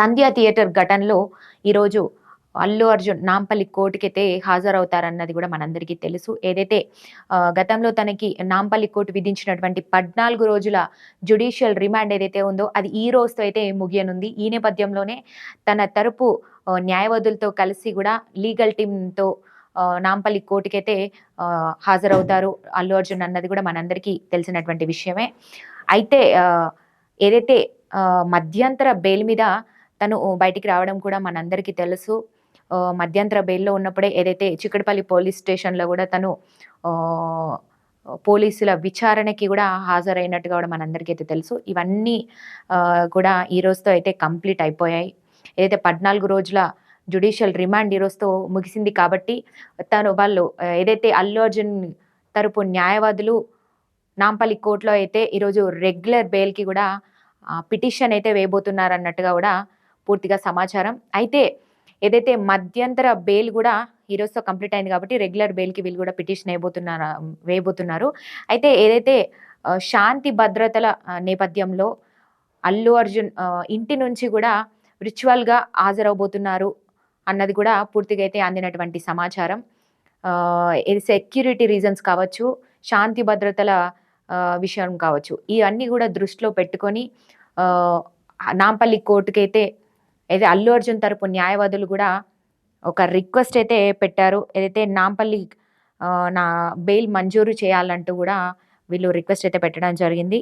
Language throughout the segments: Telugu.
సంధ్యా థియేటర్ ఘటనలో ఈరోజు అల్లు అర్జున్ నాంపల్లి కోర్టుకైతే హాజరవుతారన్నది కూడా మనందరికీ తెలుసు. ఏదైతే గతంలో తనకి నాంపల్లి కోర్టు విధించినటువంటి పద్నాలుగు రోజుల జ్యుడిషియల్ రిమాండ్ ఏదైతే ఉందో అది ఈ రోజుతో అయితే ముగియనుంది. ఈ నేపథ్యంలోనే తన తరపు న్యాయవాదులతో కలిసి కూడా లీగల్ టీంతో నాంపల్లి కోర్టుకైతే హాజరవుతారు అల్లు అర్జున్ అన్నది కూడా మనందరికీ తెలిసినటువంటి విషయమే. అయితే ఏదైతే మధ్యంతర బెయిల్ మీద తను బయటికి రావడం కూడా మనందరికీ తెలుసు. మధ్యంతర బెయిల్లో ఉన్నప్పుడే ఏదైతే చిక్కడపల్లి పోలీస్ స్టేషన్లో కూడా తను పోలీసుల విచారణకి కూడా హాజరైనట్టుగా కూడా మనందరికీ అయితే తెలుసు. ఇవన్నీ కూడా ఈ రోజుతో అయితే కంప్లీట్ అయిపోయాయి. ఏదైతే పద్నాలుగు రోజుల జుడిషియల్ రిమాండ్ ఈ రోజుతో ముగిసింది కాబట్టి తను వాళ్ళు ఏదైతే అల్లు అర్జున్ తరపు న్యాయవాదులు నాంపల్లి కోర్టులో అయితే ఈరోజు రెగ్యులర్ బెయిల్కి కూడా పిటిషన్ అయితే వేయబోతున్నారు అన్నట్టుగా కూడా పూర్తిగా సమాచారం. అయితే ఏదైతే మధ్యంతర బెయిల్ కూడా ఈరోజుతో కంప్లీట్ అయింది కాబట్టి రెగ్యులర్ బెయిల్కి వీళ్ళు కూడా పిటిషన్ వేయబోతున్నారు వేయబోతున్నారు. అయితే ఏదైతే శాంతి భద్రతల నేపథ్యంలో అల్లు అర్జున్ ఇంటి నుంచి కూడా రిచువల్గా హాజరవబోతున్నారు అన్నది కూడా పూర్తిగా అయితే అందినటువంటి సమాచారం. ఇది సెక్యూరిటీ రీజన్స్ కావచ్చు శాంతి భద్రతల విషయం కావచ్చు ఇవన్నీ కూడా దృష్టిలో పెట్టుకొని నాంపల్లి కోర్టుకైతే అయితే అల్లు అర్జున్ తరపు న్యాయవాదులు కూడా ఒక రిక్వెస్ట్ అయితే పెట్టారు. ఏదైతే నాంపల్లి నా బెయిల్ మంజూరు చేయాలంటూ కూడా వీళ్ళు రిక్వెస్ట్ అయితే పెట్టడం జరిగింది.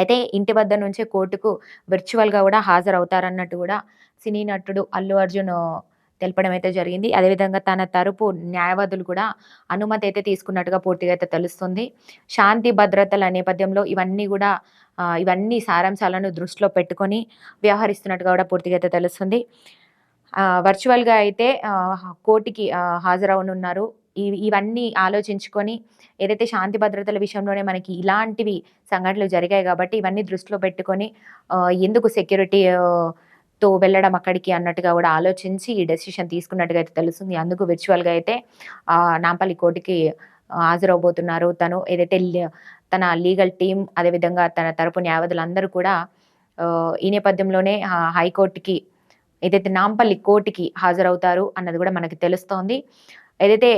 అయితే ఇంటి వద్ద నుంచే కోర్టుకు వర్చువల్గా కూడా హాజరవుతారన్నట్టు కూడా సినీ నటుడు అల్లు అర్జున్ తెలపడం అయితే జరిగింది. అదేవిధంగా తన తరపు న్యాయవాదులు కూడా అనుమతి అయితే తీసుకున్నట్టుగా పూర్తిగా అయితే తెలుస్తుంది. శాంతి భద్రతల నేపథ్యంలో ఇవన్నీ కూడా ఇవన్నీ సారాంశాలను దృష్టిలో పెట్టుకొని వ్యవహరిస్తున్నట్టుగా కూడా పూర్తిగా అయితే తెలుస్తుంది. వర్చువల్గా అయితే కోర్టుకి హాజరవనున్నారు. ఇవి ఇవన్నీ ఆలోచించుకొని ఏదైతే శాంతి భద్రతల విషయంలోనే మనకి ఇలాంటివి సంఘటనలు జరిగాయి కాబట్టి ఇవన్నీ దృష్టిలో పెట్టుకొని ఎందుకు సెక్యూరిటీ తో వెళ్ళడం అక్కడికి అన్నట్టుగా కూడా ఆలోచించి ఈ డెసిషన్ తీసుకున్నట్టుగా అయితే తెలుస్తుంది. అందుకు విర్చువల్గా అయితే నాంపల్లి కోర్టుకి హాజరవబోతున్నారు. తను ఏదైతే తన లీగల్ టీం అదేవిధంగా తన తరపు న్యాయవాదులందరూ కూడా ఈ నేపథ్యంలోనే హైకోర్టుకి ఏదైతే నాంపల్లి కోర్టుకి హాజరవుతారు అన్నది కూడా మనకి తెలుస్తోంది. ఏదైతే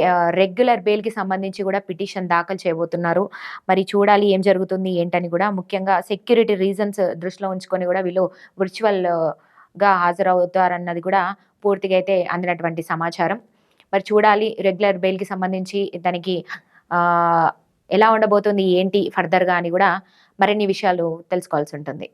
రెగ్యులర్ బెయిల్కి సంబంధించి కూడా పిటిషన్ దాఖలు చేయబోతున్నారు. మరి చూడాలి ఏం జరుగుతుంది ఏంటని కూడా ముఖ్యంగా సెక్యూరిటీ రీజన్స్ దృష్టిలో ఉంచుకొని కూడా వీళ్ళు వర్చువల్ గా హాజరవుతారన్నది కూడా పూర్తిగా అయితే అందినటువంటి సమాచారం. మరి చూడాలి రెగ్యులర్ బెయిల్కి సంబంధించి దానికి ఎలా ఉండబోతుంది ఏంటి ఫర్దర్గా అని కూడా మరిన్ని విషయాలు తెలుసుకోవాల్సి ఉంటుంది.